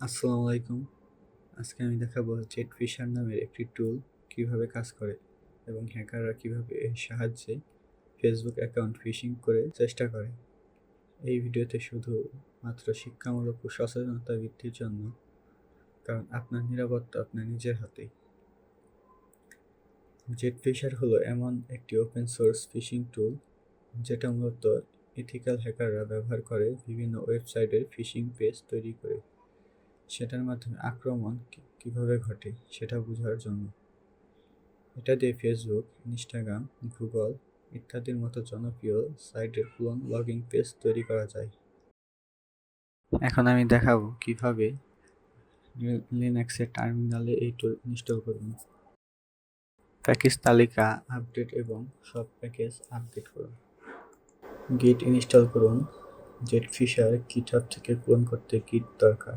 আসসালামু আলাইকুম। আজকে আমি দেখাবো জেট ফিশার নামের একটি টুল কীভাবে কাজ করে এবং হ্যাকাররা কীভাবে এর সাহায্যে ফেসবুক অ্যাকাউন্ট ফিশিং করে চেষ্টা করে। এই ভিডিওতে শুধু মাত্র শিক্ষামূলক ও সচেতনতা বৃদ্ধির জন্য, কারণ আপনার নিরাপত্তা আপনার নিজের হাতেই জেট ফিশার হলো এমন একটি ওপেন সোর্স ফিশিং টুল যেটা মূলত ইথিক্যাল হ্যাকাররা ব্যবহার করে বিভিন্ন ওয়েবসাইটের ফিশিং পেজ তৈরি করে। সেটার মাধ্যমে আক্রমণ কীভাবে ঘটে সেটা বোঝার জন্য। এটা দিয়ে ফেসবুক ইনস্টাগ্রাম গুগল ইত্যাদির মতো জনপ্রিয় সাইটের ক্লোন লগিং পেজ তৈরি করা যায়। এখন আমি দেখাবো কীভাবে লিনাক্সের টার্মিনালে এই টুল ইনস্টল করুন। প্যাকেজ তালিকা আপডেট এবং সব প্যাকেজ আপডেট করুন। গিট ইনস্টল করুন। জেট ফিশার গিটহাব থেকে ক্লোন করতে গিট দরকার।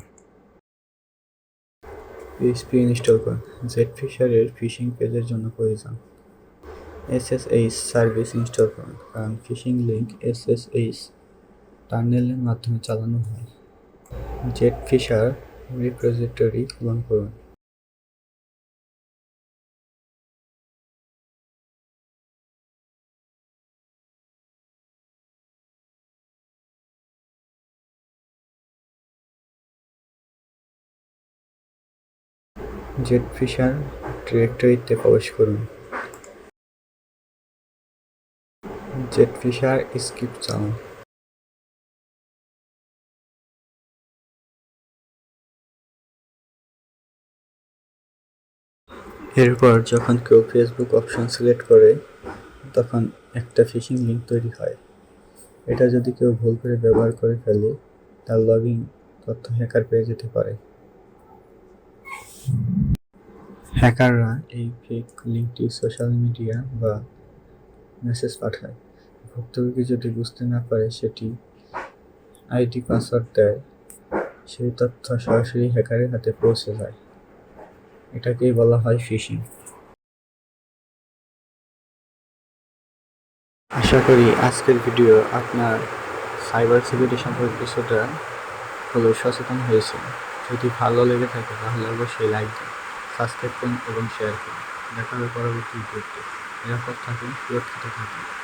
পিএইচপি ইনস্টল করুন জেট ফিশারের ফিশিং পেজের জন্য প্রয়োজন। এসএসএইচ সার্ভিস ইনস্টল করুন কারণ ফিশিং লিঙ্ক এসএসএইচ টার্নেলের মাধ্যমে চালানো হয়। জেড ফিশার রিপোজিটরি ক্লোন করুন। জেট ফিশার ডিরেক্টরিতে প্রবেশ করুন। জেট ফিশার স্ক্রিপ্ট চালান। এরপর যখন কেউ ফেসবুক অপশন সিলেক্ট করে, তখন একটা ফিশিং লিঙ্ক তৈরি হয়। এটা যদি কেউ ভুল করে ব্যবহার করে ফেলে, তার লগ ইন তথ্য হ্যাকার পেয়ে যেতে পারে। হ্যাকাররা এই ফেক লিঙ্কটি সোশ্যাল মিডিয়া বা মেসেজ পাঠায়। ভুক্তভোগী যদি বুঝতে না পারে সেটি আইডি, পাসওয়ার্ড দেয়, সেই তথ্য সরাসরি হ্যাকারের হাতে পৌঁছে যায়। এটাকেই বলা হয় ফিশিং আশা করি আজকের ভিডিও আপনার সাইবার সিকিউরিটি সম্পর্কে কিছুটা হলেও সচেতন হয়েছে। যদি ভালো লেগে থাকে তাহলে অবশ্যই লাইক দিন। সাবস্ক্রাইব করুন এবং শেয়ার করুন। দেখা হবে পরবর্তী ভিডিওতে। নিরাপদ থাকুন সুরক্ষিত থাকুন।